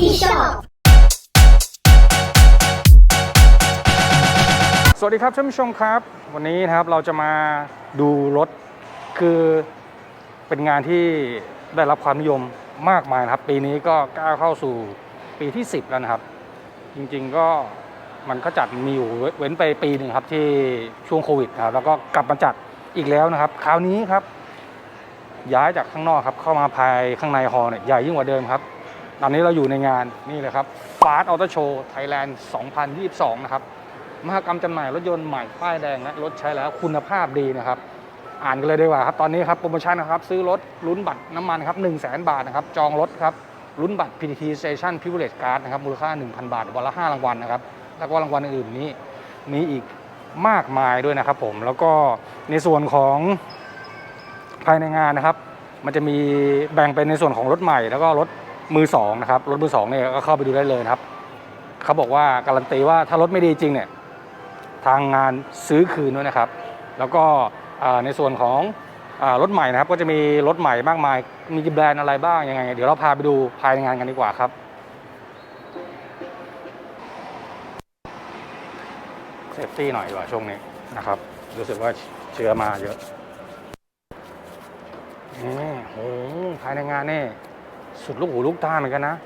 ที่ชอบ สวัสดีครับท่านผู้ชมครับ วันนี้นะครับเราจะมาดูรถคือเป็นงานที่ได้รับความนิยมมากมายนะครับ ปีนี้ก็ก้าวเข้าสู่ปีที่ 10 แล้วนะครับ จริงๆก็มันก็จัดมีอยู่เว้นไปปีหนึ่งครับที่ช่วงโควิดครับแล้วก็กลับมาจัดอีกแล้วนะครับ คราวนี้ครับย้ายจากข้างนอกครับเข้ามาภายข้างในฮอลเนี่ยใหญ่ยิ่งกว่าเดิมครับ ตอนนี้เราอยู่ในงานนี่เลยครับฟาสต์ออโตโชว์ไทยแลนด์2022 นะครับ มหกรรมจำหน่ายรถยนต์ใหม่ป้ายแดงและรถใช้แล้วคุณภาพดีนะครับ อ่านกันเลยดีกว่าครับ ตอนนี้ครับโปรโมชั่นนะครับ ซื้อรถลุ้นบัตรน้ำมันครับ1 0 0 0 0 0 บาทนะครับ จองรถครับลุ้นบัตร PTT Station Privilege Card นะครับ มูลค่า 1,000 บาท วันละ 5 รางวัลนะครับ แล้วก็รางวัลอื่นๆนี้มีอีกมากมายด้วยนะครับผม แล้วก็ในส่วนของภายในงานนะครับ มันจะมีแบ่งเป็นในส่วนของรถใหม่ แล้วก็รถ มือสองนะครับรถมือสองเนี่ยก็เข้าไปดูได้เลยครับเขาบอกว่าการันตีว่าถ้ารถไม่ดีจริงเนี่ยทางงานซื้อคืนด้วยนะครับ แล้วก็ในส่วนของรถใหม่นะครับ ก็จะมีรถใหม่มากมายมีแบรนด์อะไรบ้างยังไง เดี๋ยวเราพาไปดูภายในงานกันดีกว่าครับเซฟตี้หน่อยดีกว่าช่วงนี้นะครับรู้สึกว่าเชื้อมาเยอะนี่โอ้โหภายในงานนี่ สุดลูกหูลูกตาเหมือนกันนะ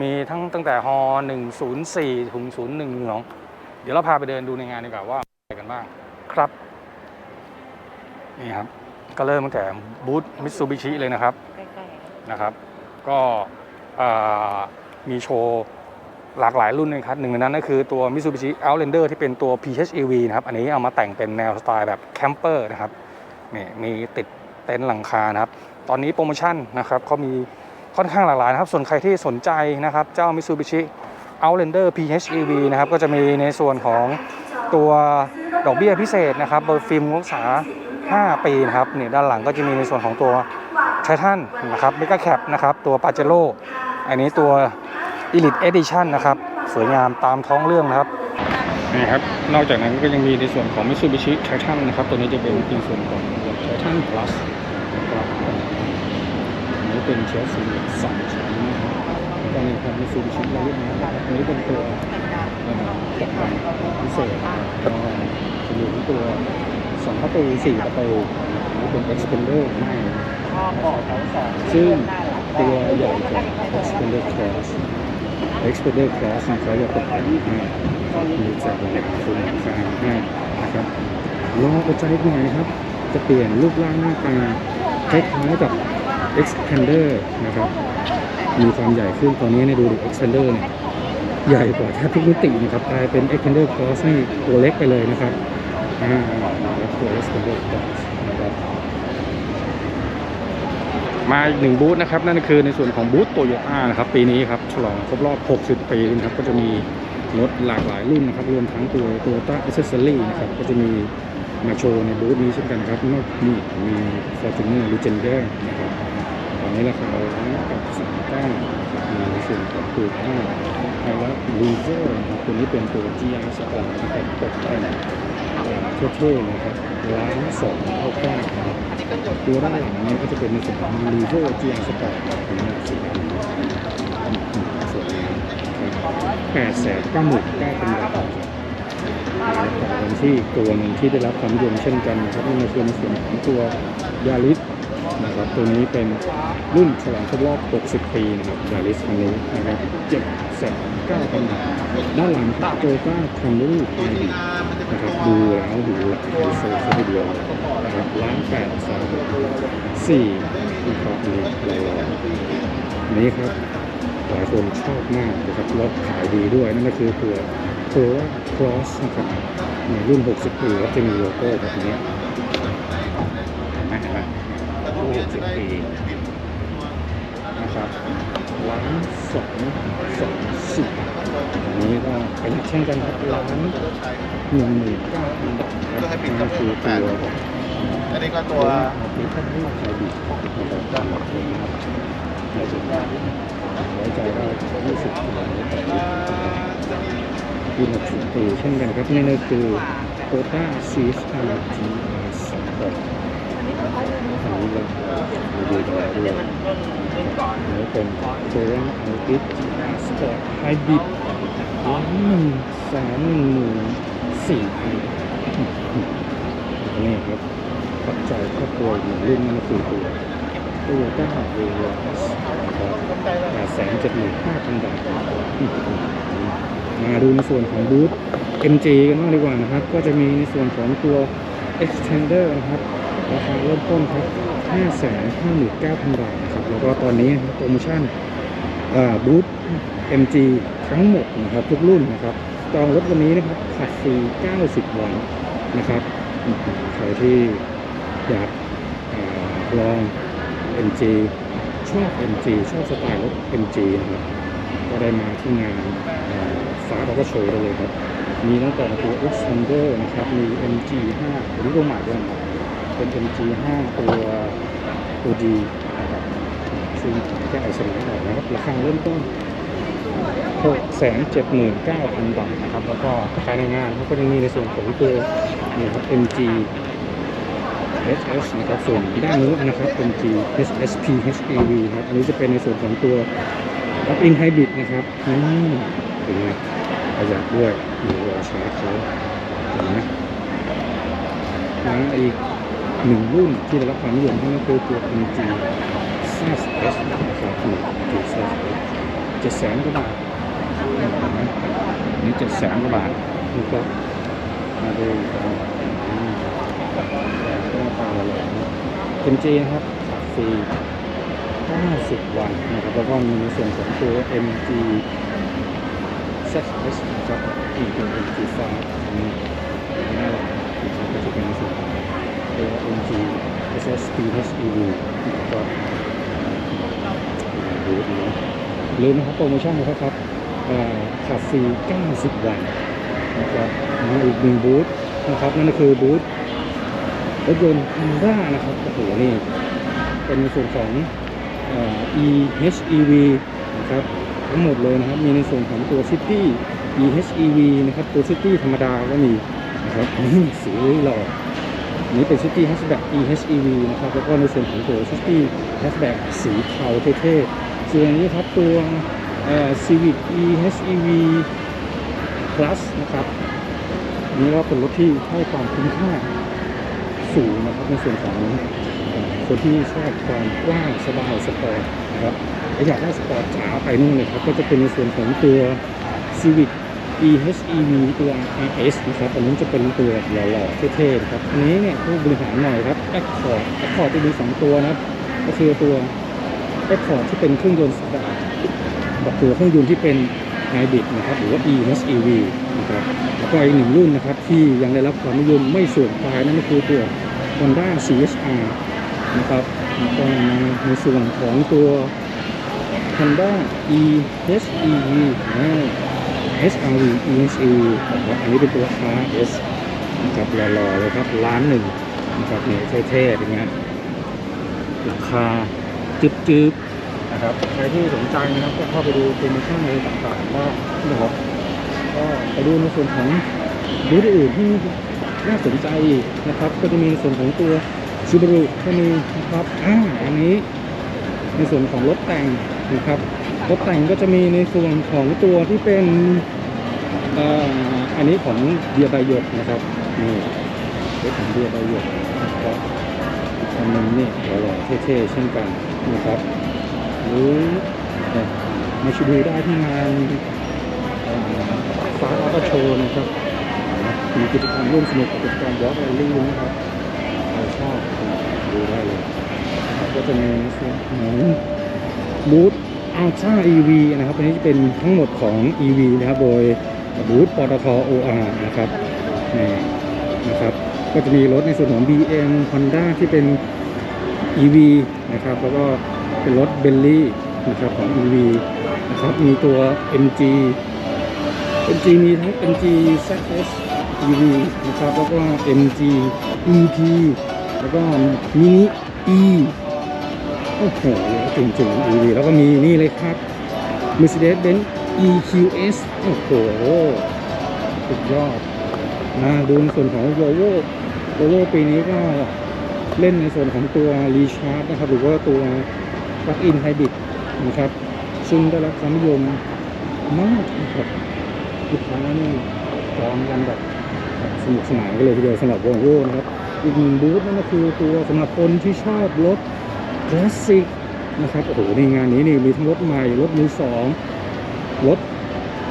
มีทั้งตั้งแต่ฮ104ถึง01เนาะเดี๋ยวเราพาไปเดินดูในงานดีกว่าว่าอะไรกันบ้างครับ นี่ครับ ก็เริ่มตั้งแต่บูธมิตซูบิชิเลยนะครับนะครับ ก็เอ่อมีโชว์หลากหลายรุ่นเลยครับหนึ่งในนั้นก็คือตัว Mitsubishi Outlander ที่เป็นตัว PHEV นะครับ อันนี้เอามาแต่งเป็นแนวสไตล์แบบแคมเปอร์นะครับนี่มีติดเต็นท์หลังคานะครับ ตอนนี้โปรโมชั่นนะครับเขามี ค่อนข้างหลากหลายนะครับ ส่วนใครที่สนใจนะครับเจ้า Mitsubishi Outlander PHEV นะครับก็จะมีในส่วนของตัวดอกเบี้ยพิเศษนะครับเบอร์ฟิล์มงบรักษา 5 ปีนะครับนี่ด้านหลังก็จะมีในส่วนของตัวไททันนะครับเมกาแคปนะครับตัวปาเจโ o อันนี้ตัว Elite Edition นะครับสวยงามตามท้องเรื่องนะครับนี่ครับ นอกจากนั้นก็ยังมีในส่วนของ Mitsubishi Titan นะครับ ตัวนี้จะเป็นในส่วนของ Titan Plus อันนี้เป็นเชสซีสองชั้นนะครับก็มีความมิซูบิชิไลท์นะครับอันนี้เป็นตัวเอ่อตกแต่งพิเศษก็จะมีทั้งตัวสองประตูสี่ประตูอันนี้เป็น Expander ไม่ซึ่งตัวใหญ่กว่า Expander Cross Expander Cross เนี่ยเขาจะตกแต่งให้มีจากหลายโครงสร้างให้นะครับล้อก็จะเล็กหน่อยนะครับ จะเปลี่ยนรูปร่างหน้าตาคล้ายๆกับ Expander นะครับ มีความใหญ่ขึ้นตอนนี้เนี่ยดูดิ Expander เนี่ยใหญ่กว่าแทบทุกมิตินะครับกลายเป็น Expander Cross นี่ตัวเล็กไปเลยนะครับอ่าตัว Expander Cross นะครับมาอีกหนึ่งบูธนะครับ นั่นคือในส่วนของบูธโตโยต้านะครับ ปีนี้ครับฉลองครบรอบ 60 ปีนะครับก็จะมีรถหลากหลายรุ่นนะครับ รวมทั้งตัว Toyota Accessory นะครับ ก็จะมีมาโชว์ในบูธนี้เช่นกันครับนอกนี่มี Fortuner Legender นะครับ นี้ราคาร้อยกับสามเก้าในส่วนของตัวห้าแล้วลีเซอร์นะครับตัวนี้เป็นตัว GR Sport นะครับตกแต่งเท่ๆนะครับร้านสองเท่าเก้าครับตัวด้านหลังนี้ก็จะเป็นในส่วนของลีเซอร์ GR Sport เป็นหน้าสีดำสวยงามแปดแสนเก้าหมื่นเก้าพันบาทครับต่อกันที่ตัวหนึ่งที่ได้รับความนิยมเช่นกันนะครับนั่นก็คือในส่วนของตัวยาริส นะครับ ตัวนี้เป็นรุ่นฉลองครบรอบ 60 ปีนะครับยาริสคันนี้นะครับ7แสน9พันบาทด้านหลังโตต้าคัมรี่ไฮบริดนะครับดูแล้วดูหลักไฮโซซะทีเดียวนะครับล้านแปดสองสี่นะครับนี่เราอันนี้ครับหลายคนชอบมากนะครับรถขายดีด้วยนั่นก็คือตัวโค r ครอสนะครับในรุ่น 60 ปีก็จะมีโลโก้แบบนี้ 30 ปีนะครับร้านสองสองสิบนี้ก็เป็นเช่นกันครับร้านหนึ่งหมื่นเก้าพันบาทนะครับนี่อตัวอันนี้ก็ตัวนี่ท่านที่ใช้ดีนะครัด้านหลังนี้ครับในสุดท้ายไว้ใจได้ยี่สิบกิโลเมตต่ยี่หกสิบปีเช่นกันครับนี่คือโคต้าซีสอาร์จีสอาร์สอง ดีด้วด้วยอันนี้เป็นโคเรนอัลติสสปอร์ตไฮบริดล้านหนึ่งแสนหนึ่งหมื่นสี่พันนี่ครับปัจจัยครอบครัวหนึ่งรุ่นนั่นก็คือตัวตัวด้าเวลสนะครับแปดแสนเจ็ดหมื่นห้าพันบาทมาดูในส่วนของบูธ MG กันบ้างดีกว่านะครับ ก็จะมีในส่วนของตัว extender นะครับ ราคาเริ่มต้นครับ559,000 บาทนะครับ แล้วก็ตอนนี้โปรโมชั่นบูธ MG ทั้งหมดนะครับ ทุกรุ่นนะครับ จองรถวันนี้นะครับขัดฟรี90 วันนะครับ ใครที่อยากอลอง MG ชอบ MG ชอบสไตล์รถ MG นะครับ ก็ได้มาที่งานฟ้าเราก็โชว์ได้เลยครับ มีตั้งแต่ตัว Expander นะครับ มี MG 5ตัวนี้ตัวใหม่ด้วยนะครับ เป็น MG 5 ตัวตัวดีนะครับซึ่งแก้ไอสมัยออกนะครับราคาเริ่มต้น 679,000 บาทนะครับ แล้วก็ภายในงานเขาก็จะมีในส่วนของตัวนี่ครับ MG HS นะครับส่วนด้านนู้นนะครับ MG HSP HEV นะครับอันนี้จะเป็นในส่วนของตัวรับอินไฮบริดนะครับนี่เป็นไงประหยัดด้วยมีรอชาร์จเขาเห็นไหมแล้วอีก หนึ่งรุ่นที่ได้รับความนิยมนั่นก็คือตัว MG s a s S นะครับคือ MG s a s S เจ็ดแสนกว่าบาทนไหมอันนี้เจ็ดแสนกว่าบาทนี่ก็มาดูกันอืมหน้าตาเลยนะ MG นะครับฟรี90 วันนะครับ แล้วก็มีในส่วนของตัว MG ZS นะครับอีกเป็น MG ฟ้า MG SSP HEV ก็ดูดีนะลืมนะครับโปรโมชั่นนะครับเอ่อขับฟรี90 วันนะครับมาอีกหนึ่งบูธนะครับ นั่นก็คือบูธรถยนต์ Honda นะครับโอ้โหนี่เป็นในส่วนของเอ่อ EHEV นะครับทั้งหมดเลยนะครับ มีในส่วนของตัว City EHEV นะครับ ตัว City ธรรมดาก็มีนะครับนี่สีหล่อ นี้เป็น City Hatchback EHEV นะครับ แล้วก็ในส่วนของตัว City Hatchback สีเทาเท่ๆส่วนนี้ครับตัวเอ่อ Civic EHEV Plus นะครับอันนี้ก็เป็นรถที่ให้ความคุ้มค่าสูงนะครับในส่วนของคนที่ชอบความกว้างสบายสปอร์ตนะครับอยากได้สปอร์ตจ๋าไปนู่นเลยครับก็จะเป็นในส่วนของตัว Civic EHEV ตัว RS นะครับ อันนี้จะเป็นตัวหล่อๆเท่ๆครับ อันนี้เนี่ยผู้บริหารหน่อยครับ Accord Accord จะมีสองตัวนะ ก็คือตัว Accord ที่เป็นเครื่องยนต์แบบกับตัวเครื่องยนต์ที่เป็นไฮบริดนะครับ หรือว่า EHEV นะครับ แล้วก็อีกหนึ่งรุ่นนะครับ ที่ยังได้รับความนิยมไม่เสื่อมคลายนั่นก็คือตัว Honda CHR นะครับแล้วก็มาในส่วนของตัว Honda EHEV อ่า EHEV นะ ครับอันนี้เป็นตัว RS นะครับหล่อๆเลยครับล้านหนึ่งนะครับเนี่ยเท่ๆเป็นไงราคาจึ๊บๆนะครับใครที่สนใจนะครับก็เข้าไปดูโปรโมชั่นอะไรต่างๆได้นะครับก็ไปดูในส่วนของบูธอื่นที่น่าสนใจนะครับ ก็จะมีส่วนของตัวซูบารุก็มีนะครับอ่าอันนี้ในส่วนของรถแต่งนะครับ รถแต่งก็จะมีในส่วนของตัวที่เป็นอันนี้ของเบียร์ใบหยกนะครับนี่รถของเบียร์ใบหยกนะครับอันนึงนี่หล่อๆเท่ๆเช่นกันนะครับหรือมาชมดูได้ที่งานฟ้าออโตโชว์นะครับมีกิจกรรมร่วมสนุกกับกิจกรรมวอล์กแรลลี่นะครับใครชอบดูได้เลยก็จะมีส่วนของบูธ อัลต้า EV นะครับอันนี้จะเป็นทั้งหมดของ EV นะครับโดยบูธปตท OR นะครับนี่นะครับก็จะมีรถในส่วนของ BM Honda ที่เป็น EV นะครับแล้วก็เป็นรถเบลลี่นะครับของ EV นะครับมีตัว MG MG มีทั้ง MG ZS EV นะครับแล้วก็ MG EP แล้วก็มินิ E โอ้โหจริงๆ EV แล้วก็มีนี่เลยครับ Mercedes-Benz EQS โอ้โห สุดยอดนะดูในส่วนของ Volvo Volvo ปีนี้ก็เล่นในส่วนของตัว Recharge นะครับ หรือว่าตัว Plug-in Hybrid นะครับ ซึ่งได้รับความนิยมมากนะครับลูกค้านี่จองกันแบบแบบสนุกสนานกันเลยทีเดียวสำหรับวงโวนะครับ อีกหนึ่งบูธนั่นก็คือตัวสำหรับคนที่ชอบรถ คลาสสิกนะครับโอ้โหในงานนี้นี่มีทั้งรถใหม่ รถมือสองรถ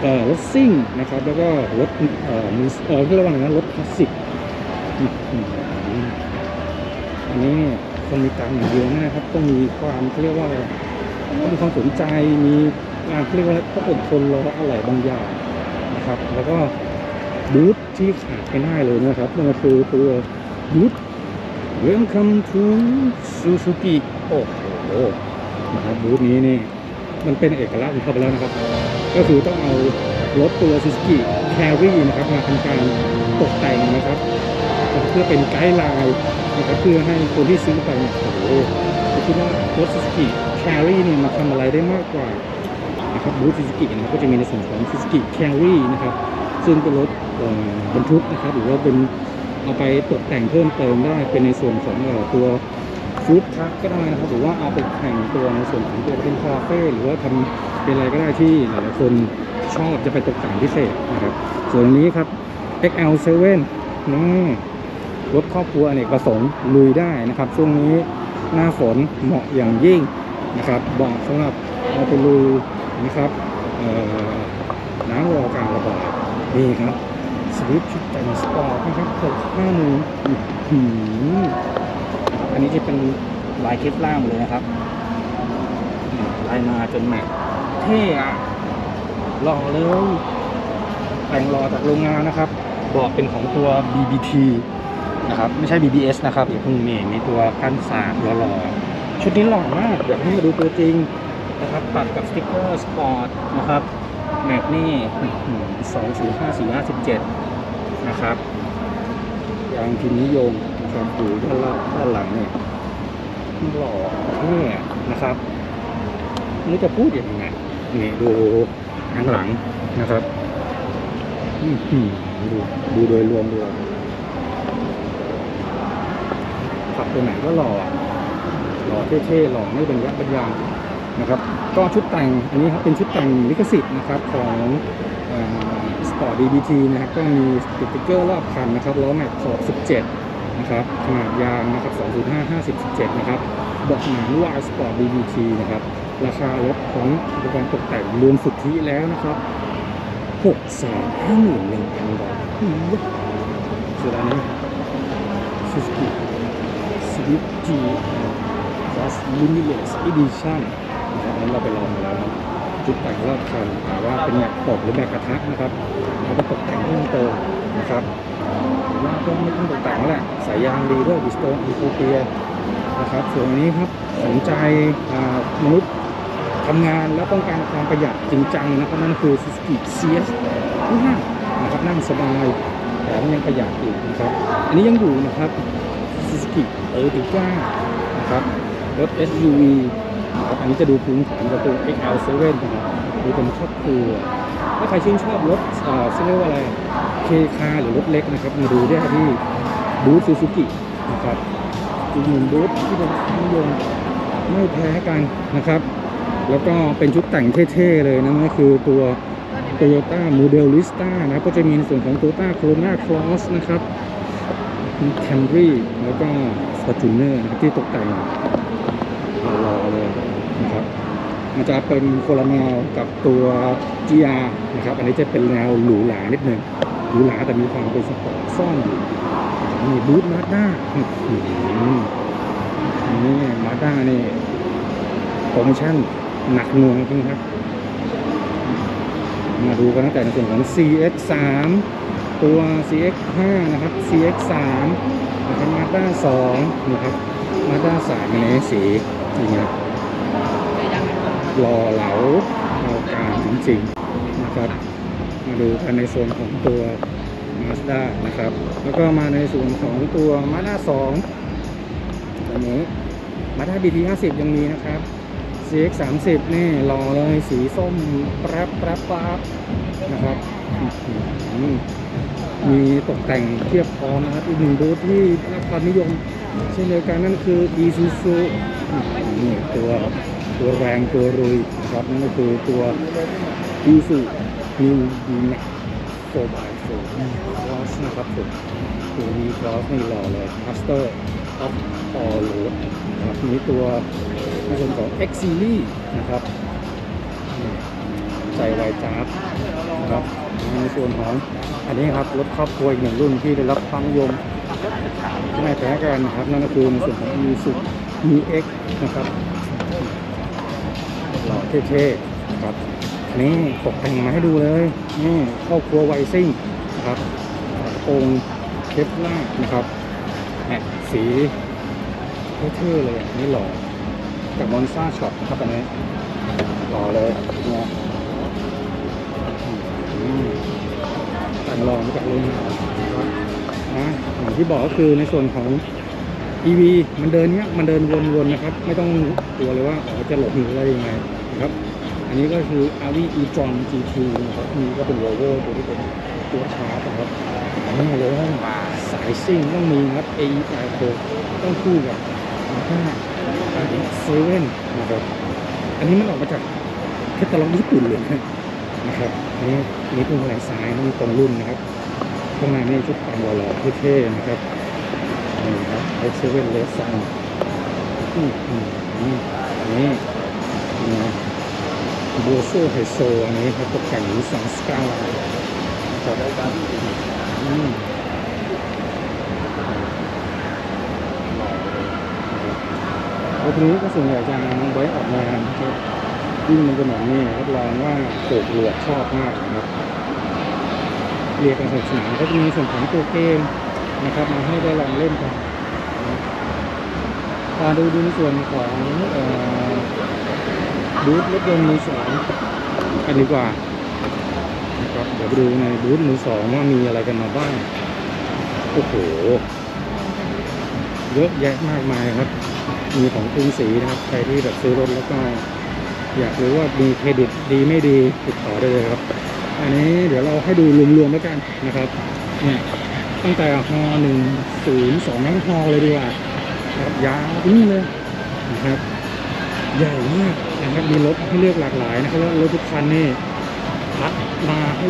เอ่อรถซิ่งนะครับ แล้วก็รถเอ่อมือเอ่อเรียกว่าอะไรนะรถคลาสสิกอันนี้เนี่ยคนมีตังค์อย่างเดียวนะครับ ต้องมีความเขาเรียกว่าอะไรต้องมีความสนใจมีงานเขาเรียกว่าต้องอดทนรออะไรบางอย่างนะครับ แล้วก็บูธที่ขาดไม่ได้เลยนะครับนั่นก็คือตัวบูธ Welcome to Suzuki โอ้โหนะครับบูธนี้นี่มันเป็นเอกลักษณ์ของเขาไปแล้วนะครับ ก็คือต้องเอารถตัว Suzuki Carry นะครับมาทำการตกแต่งนะครับ เพื่อเป็นไกด์ไลน์นะครับเพื่อให้คนที่ซื้อไปเนี่ยโอ้โหคิดว่ารถ Suzuki Carry เนี่ยมาทำอะไรได้มากกว่านะครับบูธ Suzuki นะครับก็จะมีในส่วนของ Suzuki Carry นะครับซึ่งเป็นรถบรรทุกนะครับ หรือว่าเป็นเอาไปตกแต่งเพิ่มเติมได้เป็นในส่วนของตัว ฟู้ดทรัคก็ได้นะครับหรือว่าเอาไปแต่งตัวในส่วนของตัวเป็นคาเฟ่หรือว่าทำเป็นอะไรก็ได้ที่หลายๆคนชอบจะไปตกแต่งพิเศษนะครับ ส่วนนี้ครับ XL7 นี่รถครอบครัวอเนกประสงค์ลุยได้นะครับ ช่วงนี้หน้าฝนเหมาะอย่างยิ่งนะครับเหมาะสำหรับเอาไปลุยนะครับน้ำรอการระบายนี่ครับสวิตช์ชุดแต่งสปอร์ตนะครับหกห้าหนึ่งอั อันนี้จะเป็นลายเคปล่ามเลยนะครับลายมาจนแม็กเท่อะหล่อเลยแต่งรอจากโรงงานนะครับ บอกเป็นของตัว BBT นะครับ ไม่ใช่ BBS นะครับอย่าเพิ่งมีมีตัวกันสาดหล่อๆ ชุดนี้หล่อมากอยากให้มาดูตัวจริงนะครับปัดกับสติ๊กเกอร์สปอร์ตนะครับแม็กนี่สองศูนย์ห้าสี่ห้าสิบเจ็ดนะครับยางพิมพ์นิยม ครับดูด้านล่างด้านหลังเนี่ยหล่อเท่นะครับไม่จะพูดยังไงนี่ดูข้างหลังนะครับอื้อหือดูดูโดยรวมดูขับตัวไหนก็หล่อหล่อเท่ๆหล่อไม่เป็นยักษ์เป็นยางนะครับ ก็ชุดแต่งอันนี้ครับเป็นชุดแต่งลิขสิทธิ์นะครับของสปอร์ต DBT นะครับก็มีสติ๊กเกอร์รอบคันนะครับล้อแม็กขอบ17 นะครับขนาดยางนะครับ205 50 17นะครับเบอกหนังว่าสปอร์ต DBT นะครับราคารถของอุปกรณ์ตกแต่งรวมสุทธิแล้วนะครับ6 5 1 0 0 0บาทอื้อส่วนอันนี้ Suzuki Swift G Plus Limitless Edition นะครับนั้นเราไปลองมาแล้วนะจุดแต่งรอบคันแต่ว่าเป็นแบบตกหรือแบบกระทะนะครับเราไปตกแต่งเพิ่มเติมนะครับ หรือว่าก็ไม่ต้องตกแต่งแล้วแหละสายยางดีด้วยบิสโตนอีโคเปียนะครับส่วนนี้ครับสนใจมนุษย์ทำงานแล้วต้องการความประหยัดจริงจังนะครับนั่นคือ Suzuki CS 5นะครับนั่งสบายแถมยังประหยัดอีกนะครับ อันนี้ยังอยู่นะครับ Suzuki Ertiga นะครับรถ SUV นะครับอันนี้จะดูพื้นฐานประตู XL7 นะครับดูเป็นครอบครัวถ้าใครชื่นชอบรถเอ่เรียกว่าอะไร เคคาหรือรถเล็กนะครับมาดูได้ที่บูธซูซูกินะครับอีกหนึ่งบูธที่เป็นนิยมไม่แพ้กันนะครับ แล้วก็เป็นชุดแต่งเท่ๆเลยนะนั่นคือตัว Toyota Model Lista นะก็จะมีในส่วนของ Toyota Corona Cross นะครับ Camry แล้วก็ Fortuner นะครับที่ตกแต่งรอเลยนะครับมันจะเป็นคนละแนวกับตัว GR นะครับ อันนี้จะเป็นแนวหรูหรานิดหนึ่ง หรูหราแต่มีความเป็นสปอร์ตซ่อนอยู่นี่บูธมาด้านี่มาด้านี่โปรโมชั่นหนักหน่วงจริงครับ มาดูกันตั้งแต่ในส่วนของ CX3 ตัว CX5 นะครับ CX3 นะครับมาด้า2นะครับมาด้า3ในสีนี่ครับรอเหลาเอาการจริงๆนะครับ มาดูกันในส่วนของตัว Mazda นะครับ แล้วก็มาในส่วนของตัว Mazda 2ตัวนี้ Mazda BT 50ยังมีนะครับ CX 30นี่รอเลยสีส้มแปรับปรับปรับนะครับ มีตกแต่งเทียบพร้อมนะครับ อีกหนึ่งบูธที่ได้รับความนิยม เช่นเดียวกันนั่นคือ Isuzu นี่ตัวตัวแรงตัวรุยนะครับนั่นก็คือตัวยูสุ นิวดีแม็กโฟร์บายโฟร์ลอสนะครับผมตัวนี้ลอสนี่หล่อเลย Master of All Road นะครับมีตัวในส่วนของ X Series นะครับใส่ไวจาร์ดนะครับในส่วนของอันนี้ครับรถครอบครัวอีกหนึ่งรุ่นที่ได้รับความนิยมไม่แพ้กันนะครับนั่นก็คือในส่วนของ Isuzu UX นะครับหล่อเท่ๆนะครับ นนี้ตกแต่งมาให้ดูเลยนี่ครอบครัวไวซิ่งนะครับองเคปล่านะครับแหมสีเท่ๆเลยนี่หล่อจากมอนซ่าช็อปนะครับอันนี้หล่อเลยนะแต่งหล่อมาจากโรงงานนะครับนะอย่างที่บอกก็คือในส่วนของ EV มันเดินเนี้ยมันเดินวนๆนะครับ ไม่ต้องกลัวเลยว่าจะหลบหนีอะไรยังไงนะครับ อันนี้ก็คือ a v i e-tron GT นะครับนี่ก็เป็น Volvo ตัวที่เป็นตัวชาร์จนะครับนี่เลยว่าสายซิ่งต้องมีนะครับ AE 8ต้องคู่กับ5 7นะครับอันนี้มันออกมาจากแคตตาล็อกญี่ปุ่นเลยนะครับอันนี้นนี้เป็นอะไรซ้ายนี่ตรงรุ่นนะครับข้างในนี่ชุดแต่งหล่อๆเท่ๆนะครับนี่ครับไอเซเว่นเลสซันอืมอืมอืมอันนี้นะ โบโซไฮโซอันนี้ครับตกแต่งนิสสันสกาลานะครับอืมรถนี้ก็ส่วนใหญ่จะไว้ออกงานครับยิ่งมันเป็นแบบนี้รับรองว่าโขกหลวกชอบมากนะครับเรียกกันสนุกสนานก็จะมีส่วนของตัวเกมนะครับมาให้ได้ลองเล่นกันมาดูดูในส่วนของเอ่อ บูธรถยนต์มือสองกันดีกว่านะครับเดี๋ยวไปดูในบูธมือสองว่ามีอะไรกันมาบ้าง โอ้โห เยอะแยะมากมายครับ มีของกรุงศรีนะครับ ใครที่แบบซื้อรถแล้วก็ อยากรู้ว่ามีเครดิตดีไม่ดีติดต่อได้เลยครับ อันนี้เดี๋ยวเราให้ดูรวมๆแล้วกันนะครับ เนี่ยตั้งแต่ฮอหนึ่งศูนย์สองทั้งฮอเลยดีกว่าครับยาวนี่เลยนะครับ ใหญ่มากนะครับมีรถให้เลือกหลากหลายนะครับแล้วรถทุกคันนี่คัดมาให้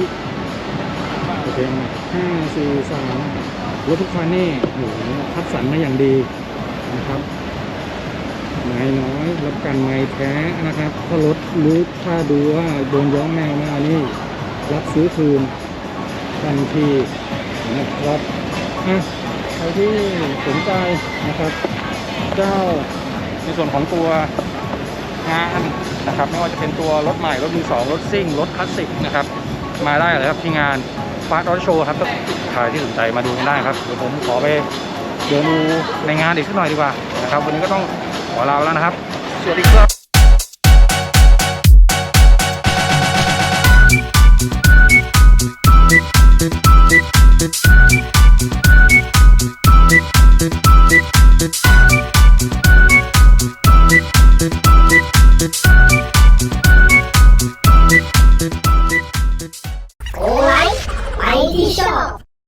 โอเคมาห้าสี่สามรถทุกคันนี่โอ้โหคัดสรรมาอย่างดีนะครับไม้น้อยรับกันไม้แท้นะครับถ้ารถรู้ถ้าดูว่าโดนย้อมแมวมานี่รับซื้อคืนทันทีนะครับอะใครที่สนใจนะครับ เจ้าในส่วนของตัว งานนะครับไม่ว่าจะเป็นตัวรถใหม่รถมือสองรถซิ่งรถคลาสสิกนะครับมาได้เลยครับที่งานฟาสต์รถโชว์ครับใครที่สนใจมาดูกันได้ครับเดี๋ยวผมขอไปเดินดูในงานอีกสักหน่อยดีกว่านะครับวันนี้ก็ต้องขอลาแล้วนะครับ สวัสดีครับ